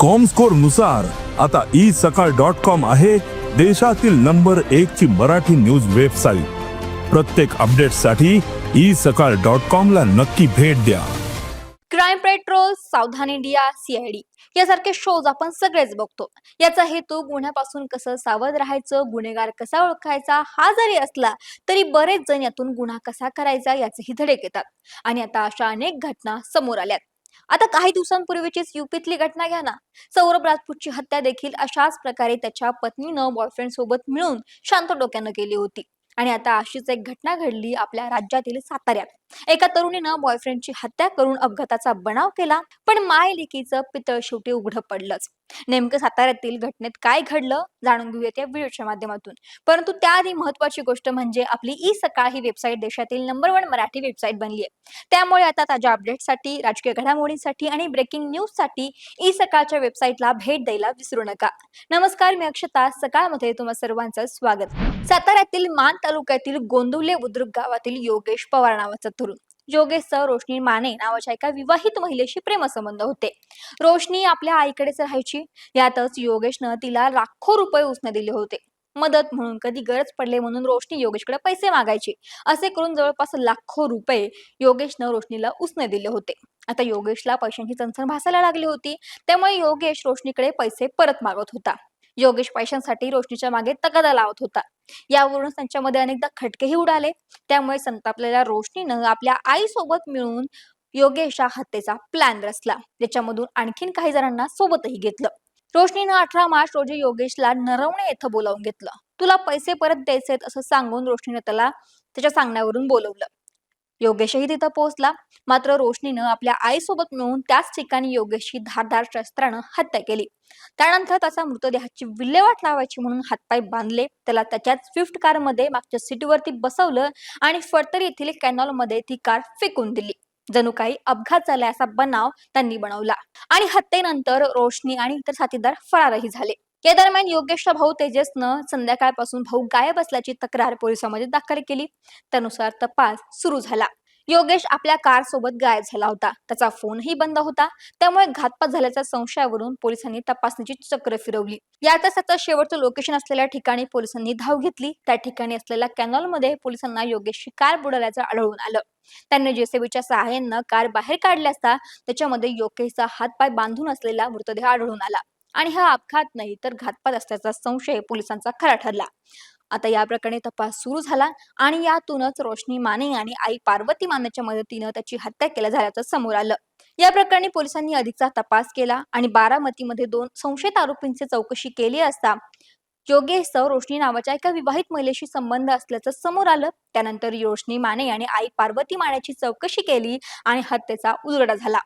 कॉमस्कोरनुसार आता ई सकाळ dot com आहे देशातील नंबर एक ची मराठी न्यूज वेबसाईट प्रत्येक अपडेटसाठी ई सकाळ डॉट कॉम ला नक्की भेट द्या. Crime patrol Savdhaan India CID यासारखे शोज आपण सगळेच बघतो. याचा हेतू गुन्ह्यापासून कसं सावध राहायचं गुन्हेगार कसा ओळखायचा हा जरी असला तरी बरेच जण यातून गुन्हा कसा करायचा याचेही धडे घेतात. आणि आता अशा अनेक घटना समोर आल्यात. आता काही दिवसांपूर्वीचीच युपीतली घटना घ्या ना. सौरभ राजपूतची हत्या देखील अशाच प्रकारे त्याच्या पत्नीनं बॉयफ्रेंड सोबत मिळून शांत डोक्यानं केली होती. आणि आता अशीच एक घटना घडली आपल्या राज्यातील साताऱ्यात. एका तरुणीनं बॉयफ्रेंडची हत्या करून अपघाताचा बनाव केला पण माय लेकीचं पितळ शेवटी उघडं पडलंच. नेमकं साताऱ्यातील घटनेत काय घडलं जाणून घेऊयात या व्हिडिओच्या माध्यमातून. परंतु त्याआधी महत्वाची गोष्ट म्हणजे आपली ई सकाळ ही वेबसाईट देशातील नंबर वन मराठी वेबसाईट बनली आहे. त्यामुळे आता ताज्या अपडेटसाठी राजकीय घडामोडींसाठी आणि ब्रेकिंग न्यूजसाठी ई सकाळच्या वेबसाईटला भेट द्यायला विसरू नका. नमस्कार मी अक्षता. सकाळमध्ये तुम्हा सर्वांचं स्वागत. साताऱ्यातील मान तालुक्यातील गोंदवले बुद्रुक गावातील योगेश पवार नावाचा तरुण योगेशचं रोशनी माने नावाच्या एका विवाहित महिलेशी प्रेमसंबंध होते. रोशनी आपल्या आईकडेच राहायची. यातच योगेशनं तिला लाखो रुपये उसने दिले होते. मदत म्हणून कधी गरज पडले म्हणून रोशनी योगेशकडे पैसे मागायची. असे करून जवळपास लाखो रुपये योगेशनं रोशनीला उसने दिले होते. आता योगेशला पैशांची चणचण भासायला लागली होती. त्यामुळे योगेश रोशनीकडे पैसे परत मागत होता. योगेश पैशांसाठी रोशनीच्या मागे तगादा लावत होता. यावरून त्यांच्यामध्ये अनेकदा खटकेही उडाले. त्यामुळे संतापलेल्या रोशनीनं आपल्या आईसोबत मिळून योगेशच्या हत्येचा प्लॅन रचला. ज्याच्यामधून आणखीन काही जणांना सोबतही घेतलं. रोशनीनं अठरा मार्च रोजी योगेशला नरवणे येथे बोलावून घेतलं. तुला पैसे परत द्यायचे असं सांगून रोशनीनं त्याला त्याच्या सांगण्यावरून बोलवलं. योगेशही तिथं पोहोचला. मात्र रोशनीनं आपल्या आईसोबत मिळून त्याच ठिकाणी योगेशची धारदार शस्त्रानं हत्या केली. त्यानंतर त्याचा मृतदेहाची विल्हेवाट लावायची म्हणून हातपाय बांधले. त्याला त्याच्याच स्विफ्ट कारमध्ये मागच्या सीटवरती बसवलं आणि फडतर येथील कॅनॉलमध्ये ती कार फेकून दिली. जणू काही अपघात झाला असा बनाव त्यांनी बनवला. आणि हत्येनंतर रोशनी आणि इतर साथीदार फरारही झाले. या दरम्यान योगेशचा भाऊ तेजसनं संध्याकाळपासून भाऊ गायब असल्याची तक्रार पोलिसांमध्ये दाखल केली. त्यानुसार तपास सुरू झाला. योगेश आपल्या कार सोबत गायब झाला होता. त्याचा फोनही बंद होता. त्यामुळे घातपात झाल्याच्या संशयावरून पोलिसांनी तपासणीची चक्र फिरवली. यातच त्याचं शेवटचं लोकेशन असलेल्या ठिकाणी पोलिसांनी धाव घेतली. त्या ठिकाणी असलेल्या कॅनॉलमध्ये पोलिसांना योगेशची कार बुडाल्याचं आढळून आलं. त्यांनी जेसीबीच्या सहाय्यानं कार बाहेर काढल्या असता त्याच्यामध्ये योगेशचा हातपाय बांधून असलेला मृतदेह आढळून आला. आणि हा अपघात नाही तर घातपात असल्याचा संशय पोलिसांचा खरा ठरला. आता या प्रकरणी तपास सुरू झाला आणि यातूनच रोशनी माने आणि आई पार्वती मानेच्या मदतीनं त्याची हत्या केल्या झाल्याचं समोर आलं. या प्रकरणी पोलिसांनी अधिकचा तपास केला आणि बारामतीमध्ये दोन संशयित आरोपींची चौकशी केली असता योगेशचं रोशनी नावाच्या एका विवाहित महिलेशी संबंध असल्याचं समोर आलं. त्यानंतर रोशनी माने आणि आई पार्वती मानेची चौकशी केली आणि हत्येचा उलगडा झाला.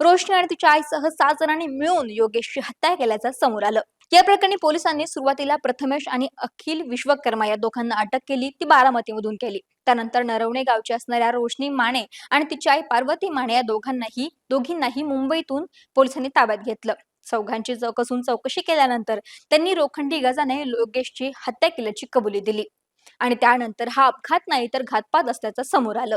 रोशनी आणि तिच्या आईसह सात जणांनी मिळून योगेशची हत्या केल्याचं समोर आलं. या प्रकरणी पोलिसांनी सुरुवातीला प्रथमेश आणि अखिल विश्वकर्मा या दोघांना अटक केली ती बारामतीमधून केली. त्यानंतर नरवणे गावची असणाऱ्या रोशनी माने आणि तिची आई पार्वती माने या दोघांनाही दोघींनाही मुंबईतून पोलिसांनी ताब्यात घेतलं. चौघांची कसून चौकशी केल्यानंतर त्यांनी रोखंडी गजाने योगेशची हत्या केल्याची कबुली दिली. आणि त्यानंतर हा अपघात नाही तर घातपात असल्याचं समोर आलं.